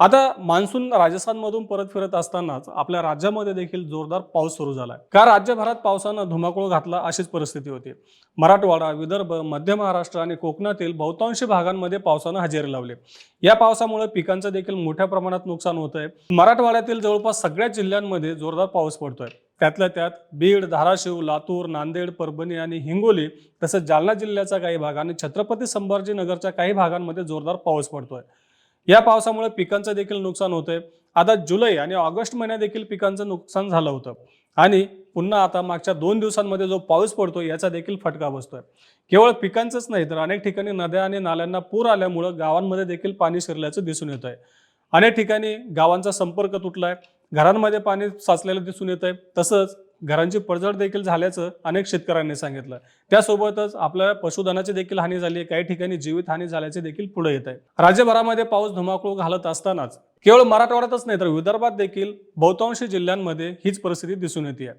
आता मान्सून राजस्थानमधून परत फिरत असतानाच आपल्या राज्यामध्ये देखील जोरदार पाऊस सुरू झाला का राज्यभरात पावसानं धुमाकूळ घातला अशीच परिस्थिती होती. मराठवाडा विदर्भ मध्य महाराष्ट्र आणि कोकणातील बहुतांशी भागांमध्ये पावसानं हजेरी लावली. या पावसामुळे पिकांचं देखील मोठ्या प्रमाणात नुकसान होत आहे मराठवाड्यातील जवळपास सगळ्या जिल्ह्यांमध्ये जोरदार पाऊस पडतोय. त्यातल्या त्यात बीड धाराशिव लातूर नांदेड परभणी आणि हिंगोली तसंच जालना जिल्ह्याचा काही भाग आणि छत्रपती संभाजीनगरच्या काही भागांमध्ये जोरदार पाऊस पडतोय. या पावसामुळे पिकांचं देखील नुकसान होतंय. आता जुलै आणि ऑगस्ट महिन्यात देखील पिकांचं नुकसान झालं होतं. आणि पुन्हा आता मागच्या दोन दिवसांमध्ये जो पाऊस पडतो याचा देखील फटका बसतोय. केवळ पिकांचंच नाही तर अनेक ठिकाणी नद्या आणि नाल्यांना पूर आल्यामुळं गावांमध्ये देखील पाणी शिरल्याचं दिसून येत आहे अनेक ठिकाणी गावांचा संपर्क तुटलाय. घरांमध्ये पाणी साचलेलं दिसून येत आहे तसंच घरांची पडझड देखील झाल्याचं अनेक शेतकऱ्यांनी सांगितलं. त्यासोबतच आपल्या पशुधनाची देखील हानी झाली आहे. काही ठिकाणी जीवित हानी झाल्याचे देखील पुढे येत आहे. राज्यभरामध्ये पाऊस धुमाकूळ घालत असतानाच केवळ मराठवाड्यातच नाही तर विदर्भात देखील बहुतांशी जिल्ह्यांमध्ये हीच परिस्थिती दिसून येते.